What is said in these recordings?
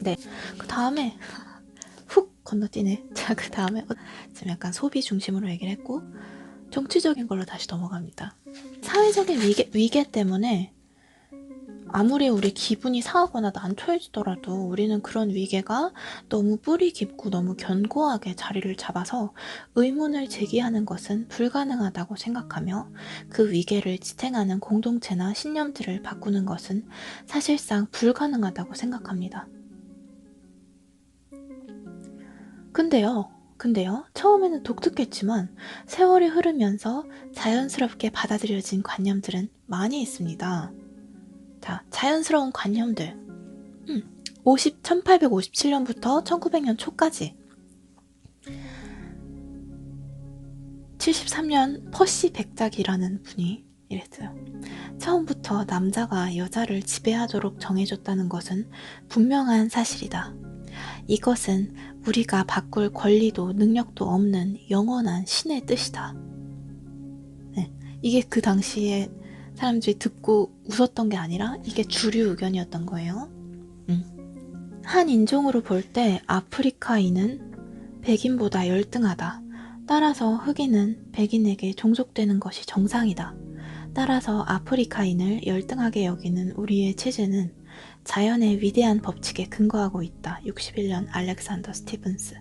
네. 그 다음에 훅 건너뛰네. 자, 그 다음에 지금 약간 소비 중심으로 얘기를 했고 정치적인 걸로 다시 넘어갑니다. 사회적인 위계, 위계 때문에 아무리 우리 기분이 상하거나 난처해지더라도 우리는 그런 위계가 너무 뿌리 깊고 너무 견고하게 자리를 잡아서 의문을 제기하는 것은 불가능하다고 생각하며 그 위계를 지탱하는 공동체나 신념들을 바꾸는 것은 사실상 불가능하다고 생각합니다. 근데요, 근데요, 처음에는 독특했지만 세월이 흐르면서 자연스럽게 받아들여진 관념들은 많이 있습니다. 자, 자연스러운 관념들. 음, 50, 1857년부터 1900년 초까지. 73년 퍼시 백작이라는 분이 이랬어요. 처음부터 남자가 여자를 지배하도록 정해줬다는 것은 분명한 사실이다. 이것은 우리가 바꿀 권리도 능력도 없는 영원한 신의 뜻이다. 네, 이게 그 당시에 사람들이 듣고 웃었던 게 아니라 이게 주류 의견이었던 거예요. 음. 한 인종으로 볼 때 아프리카인은 백인보다 열등하다. 따라서 흑인은 백인에게 종속되는 것이 정상이다. 따라서 아프리카인을 열등하게 여기는 우리의 체제는 자연의 위대한 법칙에 근거하고 있다. 61년 알렉산더 스티븐스.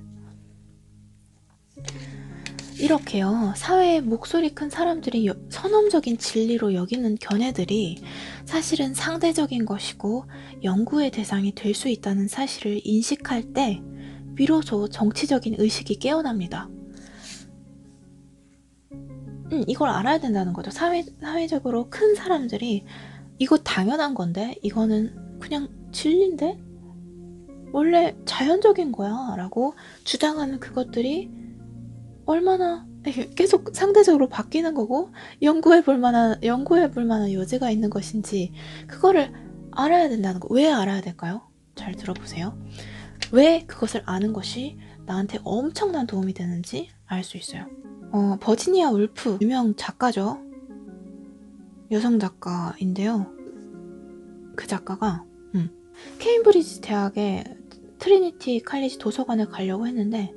이렇게요, 사회에 목소리 큰 사람들이 여- 선험적인 진리로 여기는 견해들이 사실은 상대적인 것이고 연구의 대상이 될 수 있다는 사실을 인식할 때 비로소 정치적인 의식이 깨어납니다. 음, 이걸 알아야 된다는 거죠. 사회, 사회적으로 큰 사람들이 이거 당연한 건데, 이거는 그냥 진리인데? 원래 자연적인 거야. 라고 주장하는 그것들이 얼마나 계속 상대적으로 바뀌는 거고 연구해 볼 만한 연구해 볼 만한 여지가 있는 것인지 그거를 알아야 된다는 거. 왜 알아야 될까요? 잘 들어보세요. 왜 그것을 아는 것이 나한테 엄청난 도움이 되는지 알 수 있어요. 어, 버지니아 울프 유명 작가죠. 여성 작가인데요. 그 작가가 음, 케임브리지 대학의 트리니티 칼리지 도서관에 가려고 했는데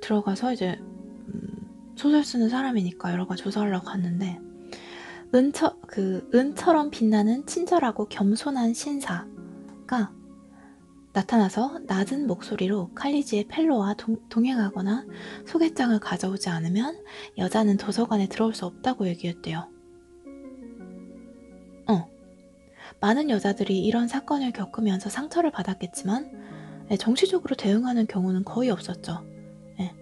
들어가서 이제 음, 소설 쓰는 사람이니까 여러 가지 조사하려고 갔는데 은처 그 은처럼 빛나는 친절하고 겸손한 신사가 나타나서 낮은 목소리로 칼리지의 펠로와 동, 동행하거나 소개장을 가져오지 않으면 여자는 도서관에 들어올 수 없다고 얘기했대요. 어. 많은 여자들이 이런 사건을 겪으면서 상처를 받았겠지만 예, 정치적으로 대응하는 경우는 거의 없었죠. 예.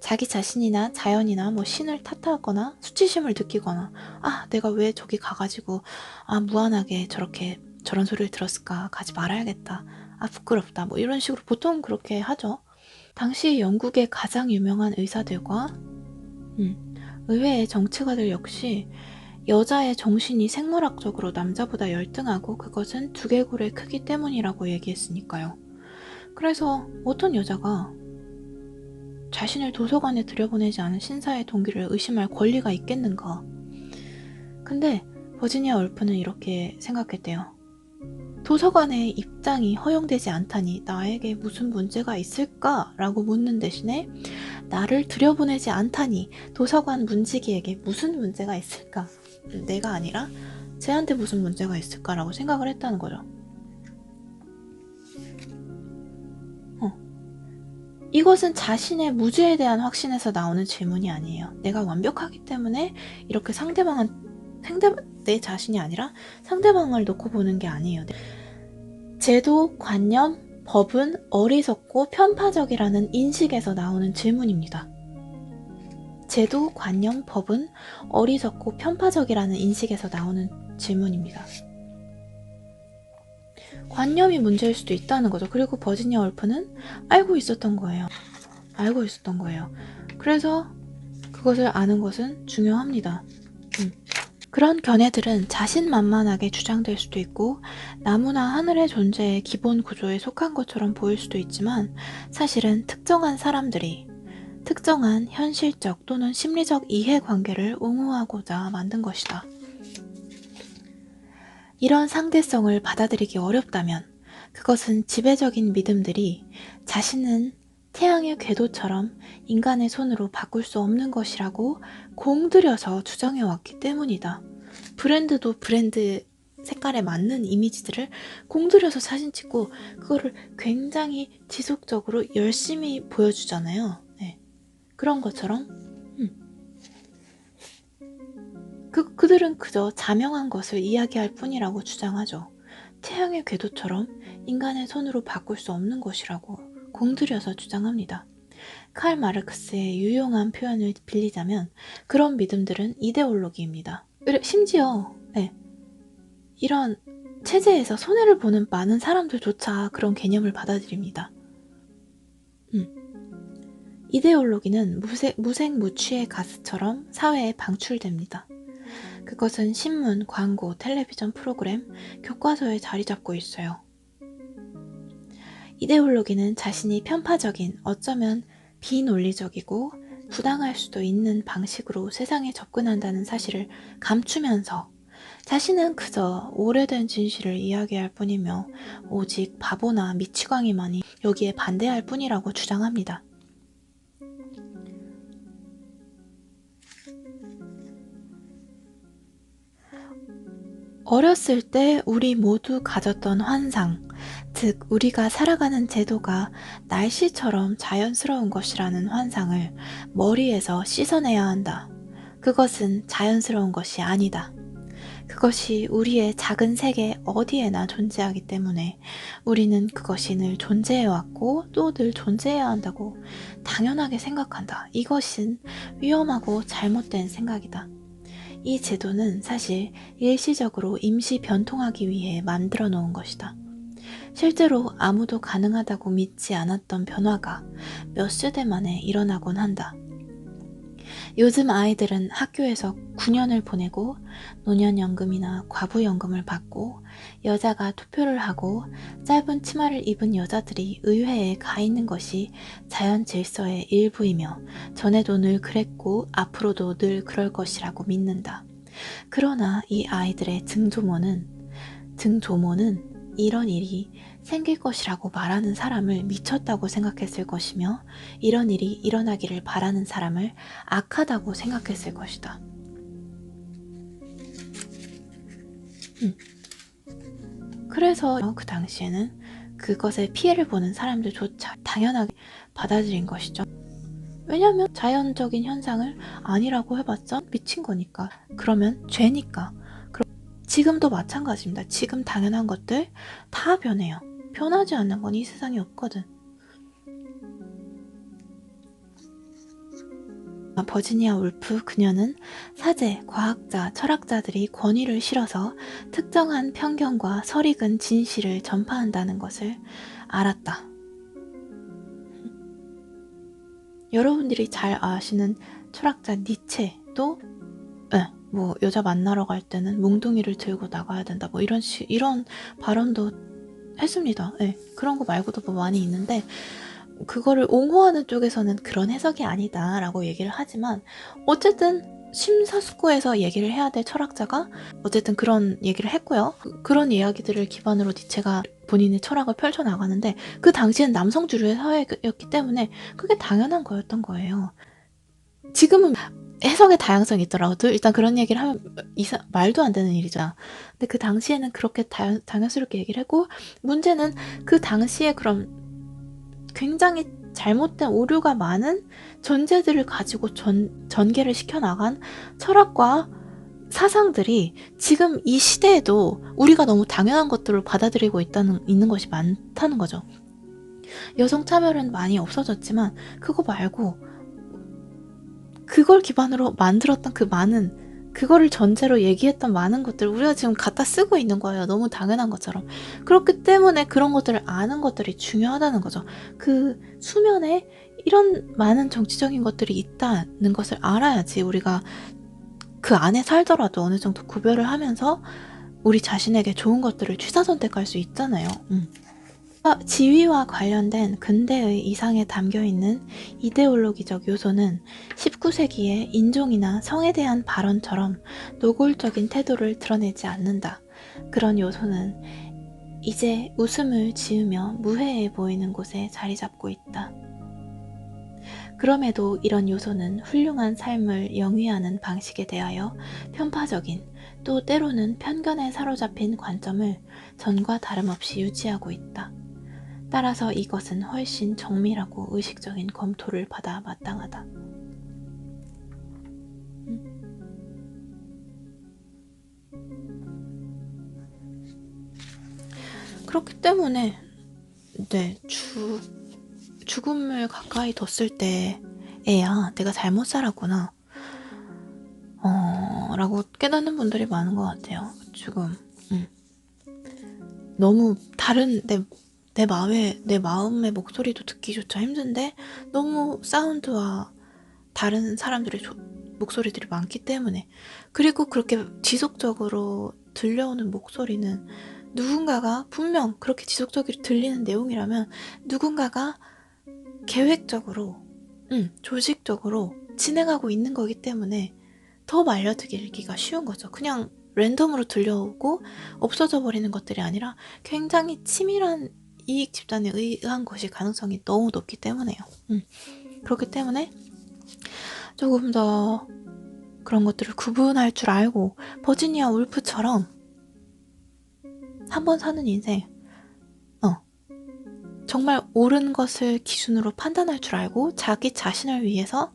자기 자신이나 자연이나 뭐 신을 탓하거나 수치심을 느끼거나 아 내가 왜 저기 가가지고 아 무한하게 저렇게 저런 소리를 들었을까 가지 말아야겠다 아 부끄럽다 뭐 이런 식으로 보통 그렇게 하죠. 당시 영국의 가장 유명한 의사들과 음, 의회의 정치가들 역시 여자의 정신이 생물학적으로 남자보다 열등하고 그것은 두개골의 크기 때문이라고 얘기했으니까요. 그래서 어떤 여자가 자신을 도서관에 들여보내지 않은 신사의 동기를 의심할 권리가 있겠는가? 근데 버지니아 울프는 이렇게 생각했대요. 도서관의 입장이 허용되지 않다니 나에게 무슨 문제가 있을까? 라고 묻는 대신에 나를 들여보내지 않다니 도서관 문지기에게 무슨 문제가 있을까? 내가 아니라 쟤한테 무슨 문제가 있을까라고 생각을 했다는 거죠. 어. 이것은 자신의 무죄에 대한 확신에서 나오는 질문이 아니에요. 내가 완벽하기 때문에 이렇게 상대방은 상대 내 자신이 아니라 상대방을 놓고 보는 게 아니에요. 제도, 관념, 법은 어리석고 편파적이라는 인식에서 나오는 질문입니다. 제도, 관념, 법은 어리석고 편파적이라는 인식에서 나오는 질문입니다. 관념이 문제일 수도 있다는 거죠. 그리고 버지니아 울프는 알고 있었던 거예요. 알고 있었던 거예요. 그래서 그것을 아는 것은 중요합니다. 음. 그런 견해들은 자신만만하게 주장될 수도 있고 나무나 하늘의 존재의 기본 구조에 속한 것처럼 보일 수도 있지만 사실은 특정한 사람들이 특정한 현실적 또는 심리적 이해관계를 옹호하고자 만든 것이다. 이런 상대성을 받아들이기 어렵다면 그것은 지배적인 믿음들이 자신은 태양의 궤도처럼 인간의 손으로 바꿀 수 없는 것이라고 공들여서 주장해 왔기 때문이다. 브랜드도 브랜드 색깔에 맞는 이미지들을 공들여서 사진 찍고 그거를 굉장히 지속적으로 열심히 보여주잖아요. 네. 그런 것처럼 음. 그, 그들은 그저 자명한 것을 이야기할 뿐이라고 주장하죠. 태양의 궤도처럼 인간의 손으로 바꿀 수 없는 것이라고 공들여서 주장합니다. 칼 마르크스의 유용한 표현을 빌리자면 그런 믿음들은 이데올로기입니다. 심지어 네, 이런 체제에서 손해를 보는 많은 사람들조차 그런 개념을 받아들입니다. 음. 이데올로기는 무색, 무색무취의 가스처럼 사회에 방출됩니다. 그것은 신문, 광고, 텔레비전 프로그램, 교과서에 자리 잡고 있어요. 이데올로기는 자신이 편파적인, 어쩌면 비논리적이고 부당할 수도 있는 방식으로 세상에 접근한다는 사실을 감추면서 자신은 그저 오래된 진실을 이야기할 뿐이며 오직 바보나 미치광이만이 여기에 반대할 뿐이라고 주장합니다. 어렸을 때 우리 모두 가졌던 환상, 즉, 우리가 살아가는 제도가 날씨처럼 자연스러운 것이라는 환상을 머리에서 씻어내야 한다. 그것은 자연스러운 것이 아니다. 그것이 우리의 작은 세계 어디에나 존재하기 때문에 우리는 그것이 늘 존재해왔고 또 늘 존재해야 한다고 당연하게 생각한다. 이것은 위험하고 잘못된 생각이다. 이 제도는 사실 일시적으로 임시 변통하기 위해 만들어 놓은 것이다. 실제로 아무도 가능하다고 믿지 않았던 변화가 몇 세대 만에 일어나곤 한다. 요즘 아이들은 학교에서 9년을 보내고 노년연금이나 과부연금을 받고 여자가 투표를 하고 짧은 치마를 입은 여자들이 의회에 가 있는 것이 자연 질서의 일부이며 전에도 늘 그랬고 앞으로도 늘 그럴 것이라고 믿는다. 그러나 이 아이들의 증조모는 증조모는 이런 일이 생길 것이라고 말하는 사람을 미쳤다고 생각했을 것이며 이런 일이 일어나기를 바라는 사람을 악하다고 생각했을 것이다. 음. 그래서 그 당시에는 그것에 피해를 보는 사람들조차 당연하게 받아들인 것이죠. 왜냐하면 자연적인 현상을 아니라고 해봤자 미친 거니까. 그러면 죄니까. 지금도 마찬가지입니다. 지금 당연한 것들 다 변해요. 변하지 않는 건이 세상에 없거든. 버지니아 울프 그녀는 사제, 과학자, 철학자들이 권위를 실어서 특정한 편견과 설익은 진실을 전파한다는 것을 알았다. 여러분들이 잘 아시는 철학자 니체도 네, 뭐 여자 만나러 갈 때는 몽둥이를 들고 나가야 된다 뭐 이런 시, 이런 발언도 했습니다. 네, 그런 거 말고도 뭐 많이 있는데 그거를 옹호하는 쪽에서는 그런 해석이 아니다라고 얘기를 하지만 어쨌든 심사숙고해서 얘기를 해야 될 철학자가 어쨌든 그런 얘기를 했고요. 그, 런 이야기들을 기반으로 니체가 본인의 철학을 펼쳐나가는데 그 당시엔 남성 주류의 사회였기 때문에 그게 당연한 거였던 거예요. 지금은 해석의 다양성이 있더라도 일단 그런 얘기를 하면 이사, 말도 안 되는 일이죠. 근데 그 당시에는 그렇게 다, 당연스럽게 얘기를 했고 문제는 그 당시에 그럼 굉장히 잘못된 오류가 많은 전제들을 가지고 전, 전개를 시켜나간 철학과 사상들이 지금 이 시대에도 우리가 너무 당연한 것들을 받아들이고 있다는, 있는 것이 많다는 거죠. 여성 차별은 많이 없어졌지만 그거 말고 그걸 기반으로 만들었던 그 많은 그거를 전제로 얘기했던 많은 것들 우리가 지금 갖다 쓰고 있는 거예요. 너무 당연한 것처럼. 그렇기 때문에 그런 것들을 아는 것들이 중요하다는 거죠. 그 수면에 이런 많은 정치적인 것들이 있다는 것을 알아야지 우리가 그 안에 살더라도 어느 정도 구별을 하면서 우리 자신에게 좋은 것들을 취사 선택할 수 있잖아요. 음. 지위와 관련된 근대의 이상에 담겨 있는 이데올로기적 요소는 19세기의 인종이나 성에 대한 발언처럼 노골적인 태도를 드러내지 않는다. 그런 요소는 이제 웃음을 지으며 무해해 보이는 곳에 자리 잡고 있다. 그럼에도 이런 요소는 훌륭한 삶을 영위하는 방식에 대하여 편파적인 또 때로는 편견에 사로잡힌 관점을 전과 다름없이 유지하고 있다. 따라서 이것은 훨씬 정밀하고 의식적인 검토를 받아 마땅하다. 그렇기 때문에 네, 주, 죽음을 가까이 뒀을 때 애야 내가 잘못 살았구나 어, 라고 깨닫는 분들이 많은 것 같아요 죽음 음. 너무 다른 내, 내 마음의 내 마음의 목소리도 듣기조차 힘든데 너무 사운드와 다른 사람들의 조- 목소리들이 많기 때문에 그리고 그렇게 지속적으로 들려오는 목소리는 누군가가 분명 그렇게 지속적으로 들리는 내용이라면 누군가가 계획적으로, 음, 조직적으로 진행하고 있는 거기 때문에 더 말려들기가 쉬운 거죠. 그냥 랜덤으로 들려오고 없어져 버리는 것들이 아니라 굉장히 치밀한 이익 집단에 의한 것일 가능성이 너무 높기 때문에요. 음. 그렇기 때문에 조금 더 그런 것들을 구분할 줄 알고 버지니아 울프처럼 한 번 사는 인생, 어, 정말 옳은 것을 기준으로 판단할 줄 알고 자기 자신을 위해서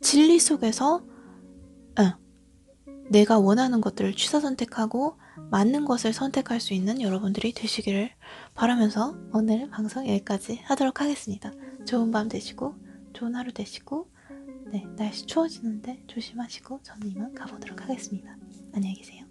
진리 속에서 어, 내가 원하는 것들을 취사 선택하고 맞는 것을 선택할 수 있는 여러분들이 되시기를 바라면서 오늘 방송 여기까지 하도록 하겠습니다. 좋은 밤 되시고 좋은 하루 되시고 네, 날씨 추워지는데 조심하시고 저는 이만 가보도록 하겠습니다. 안녕히 계세요.